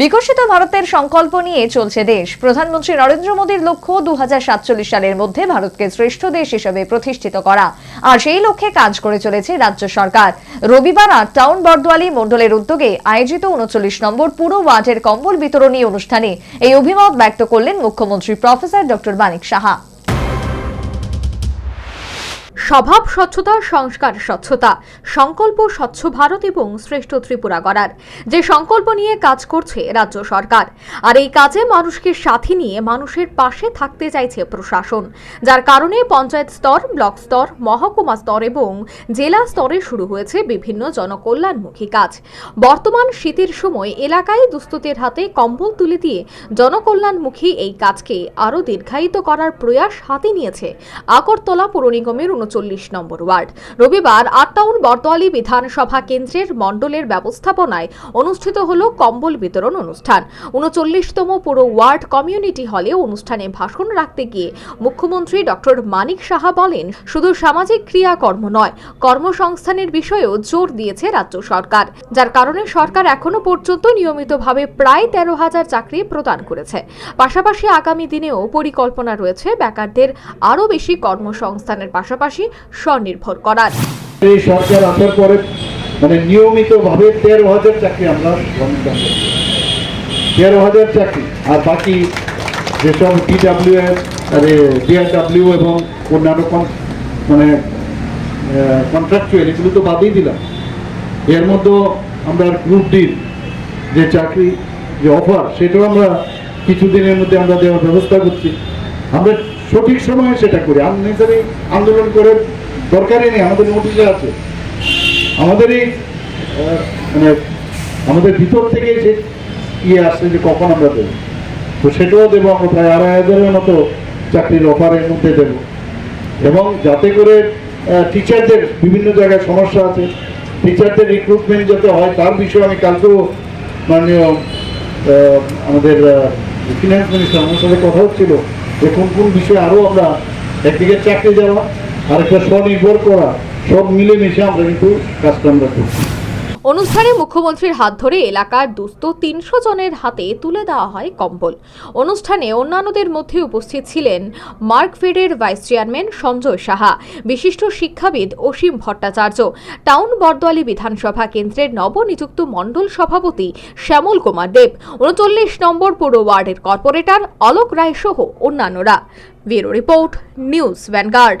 বিকশিত ভারতের সংকল্প নিয়ে চলছে দেশ। প্রধানমন্ত্রী নরেন্দ্র মোদীর লক্ষ্য দু সালের মধ্যে ভারতকে শ্রেষ্ঠ দেশ হিসেবে প্রতিষ্ঠিত করা। আর সেই লক্ষ্যে কাজ করে চলেছে রাজ্য সরকার। রবিবার আট টাউন বরদোয়ালি মণ্ডলের উদ্যোগে আয়োজিত উনচল্লিশ নম্বর পুরো ওয়ার্ডের কম্বল বিতরণী অনুষ্ঠানে এই অভিমত ব্যক্ত করলেন মুখ্যমন্ত্রী প্রফেসর ডক্টর মানিক সাহা। স্বভাব স্বচ্ছতা, সংস্কার স্বচ্ছতা, সংকল্প স্বচ্ছ ভারত এবং শ্রেষ্ঠ ত্রিপুরা গড়ার। যে সংকল্প নিয়ে কাজ করছে রাজ্য সরকার। আর এই কাজে মানুষকে সাথে নিয়ে মানুষের পাশে থাকতে চাইছে প্রশাসন। যার কারণে পঞ্চায়েত স্তর, ব্লক স্তর, মহকুমা স্তর এবং জেলা স্তরে শুরু হয়েছে বিভিন্ন জনকল্যাণমুখী কাজ। বর্তমান শীতের সময় এলাকায় দুস্থদের হাতে কম্বল তুলে দিয়ে জনকল্যাণমুখী এই কাজকে আরও দীর্ঘায়িত করার প্রয়াস হাতে নিয়েছে আগরতলা পৌর নিগমের উনচল্লিশ নম্বর ওয়ার্ড। রবিবার আটটাউন বরদোয়ালি বিধানসভা কেন্দ্রের মণ্ডলের ব্যবস্থাপনায় অনুষ্ঠিত হল কম্বল বিতরণ অনুষ্ঠান। উনচল্লিশতম পুরো ওয়ার্ড কমিউনিটি হলে অনুষ্ঠানে ভাষণ রাখতে গিয়ে মুখ্যমন্ত্রী ডক্টর মানিক সাহা বলেন, শুধু সামাজিক ক্রিয়াকর্ম নয়, কর্মসংস্থানের বিষয়েও জোর দিয়েছে রাজ্য সরকার। যার কারণে সরকার এখনও পর্যন্ত নিয়মিতভাবে প্রায় তেরো হাজার চাকরি প্রদান করেছে। পাশাপাশি আগামী দিনেও পরিকল্পনা রয়েছে বেকারদের আরও বেশি কর্মসংস্থানের পাশাপাশি স্বনির্ভর করার। এই সরকার আসার পরে মানে নিয়মিত ভাবে তেরো হাজার চাকরি আমরা তেরো হাজার চাকরি, আর বাকি যেসব ডিডাব্লিউ এস ডিআরডাব্লিউ এবং অন্যান্য মানে কন্ট্রাকচুয়াল এগুলো তো বাদই দিলাম। এর মধ্যে আমরা গ্রুপ ডির যে চাকরি, যে অফার সেটাও আমরা কিছুদিনের মধ্যে আমরা দেওয়ার ব্যবস্থা করছি। আমরা সঠিক সময়ে সেটা করি। আননেসারি আন্দোলন করে দরকারই নেই, আমাদের নোটিশে আছে। আমাদের এই মানে আমাদের ভিতর থেকে যে ইয়ে আসছে যে কখন আমরা দেবো, তো সেটাও দেবো আমরা প্রায় আড়াই হাজারের মতো চাকরির অফারের মধ্যে দেবো। এবং যাতে করে টিচারদের বিভিন্ন জায়গায় সমস্যা আছে টিচারদের রিক্রুটমেন্ট যাতে হয়, তার বিষয়ে আমি কালকেও মাননীয় আমাদের ফিনান্স মিনিস্টার আমার সাথে কথা হচ্ছিল কোন কোন বিষয়ে আরও আমরা একদিকে চাকরি যাওয়া আর একটা স্বনির্ভর করা, সব মিলেমিশে আমরা কিন্তু কাজটা আমরা করছি। অনুষ্ঠানে মুখ্যমন্ত্রীর হাত ধরে এলাকার দুস্থ তিনশো জনের হাতে তুলে দেওয়া হয় কম্বল। অনুষ্ঠানে অন্যান্যদের মধ্যে উপস্থিত ছিলেন মার্কফেডের ভাইস চেয়ারম্যান সঞ্জয় সাহা, বিশিষ্ট শিক্ষাবিদ অসীম ভট্টাচার্য, টাউন বরদোয়ালি বিধানসভা কেন্দ্রের নবনিযুক্ত মণ্ডল সভাপতি শ্যামল কুমার দেব, উনচল্লিশ নম্বর পুর ওয়ার্ডের কর্পোরেটর অলোক রায় সহ অন্যান্যরা। Bureau report, News Vanguard.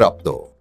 प्राप्त हो।